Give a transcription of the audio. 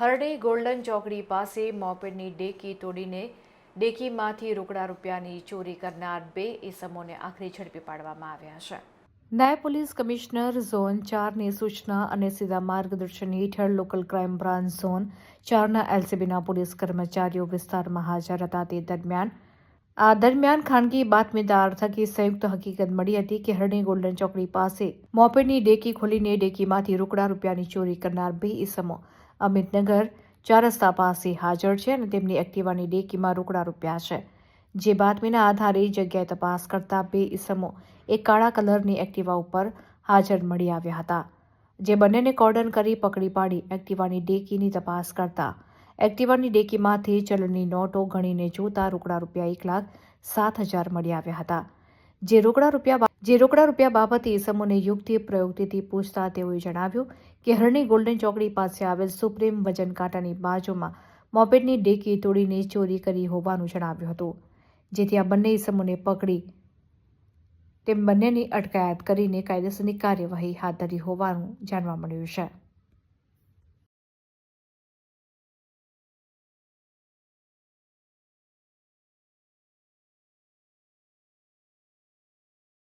હરણી golden ચોકડી પાસે મોપેડની dicky તોડીને ડેકીમાંથી રોકડા રૂપિયાની ચોરી કરનાર બે ઇસમોને આખરી ઝડપી પાડવામાં આવ્યા છે. નાયબ પોલીસ કમિશનર ઝોન ચારની સૂચના અને સીધા માર્ગદર્શન હેઠળ લોકલ ક્રાઇમ બ્રાન્ચ ઝોન ચારના એલસીબીના પોલીસ કર્મચારીઓ વિસ્તારમાં હાજર હતા. તે દરમિયાન આ દરમિયાન ખાનગી બાતમીદાર થકી સંયુક્ત હકીકત મળી હતી કે હરણી ગોલ્ડન ચોકડી પાસે મોપેડની ડેકી ખોલીને ડેકીમાંથી રોકડા રૂપિયાની ચોરી કરનાર બે ઇસમો અમિતનગર ચાર રસ્તા પાસે હાજર છે અને તેમની એક્ટિવાની ડેકીમાં રોકડા રૂપિયા છે. જે બાતમીના આધારે જગ્યાએ તપાસ કરતા બે ઇસમો એક કાળા કલરની એક્ટિવા ઉપર હાજર મળી આવ્યા હતા. જે બંનેને કોર્ડન કરી પકડી પાડી એક્ટિવાની ડેકીની તપાસ કરતા એક્ટિવાની ડેકીમાંથી ચલણની નોટો ગણીને જોતા રોકડા રૂપિયા એક લાખ સાત હજાર મળી આવ્યા હતા. જે રોકડા રૂપિયા જે રોકડા રૂપિયા બાબતે સમૂહને યુક્તિ પ્રયુક્તિથી પૂછતા તેઓએ જણાવ્યું કે હરણી ગોલ્ડન ચોકડી પાસે આવેલ સુપ્રીમ વજન કાંટાની બાજુમાં મોપેડની ડેકી તોડીને ચોરી કરી હોવાનું જણાવ્યું હતું, જેથી આ બંને સમૂહને પકડી તેમ બંનેની અટકાયત કરીને કાયદેસરની કાર્યવાહી હાથ ધરી હોવાનું જાણવા મળ્યું છે.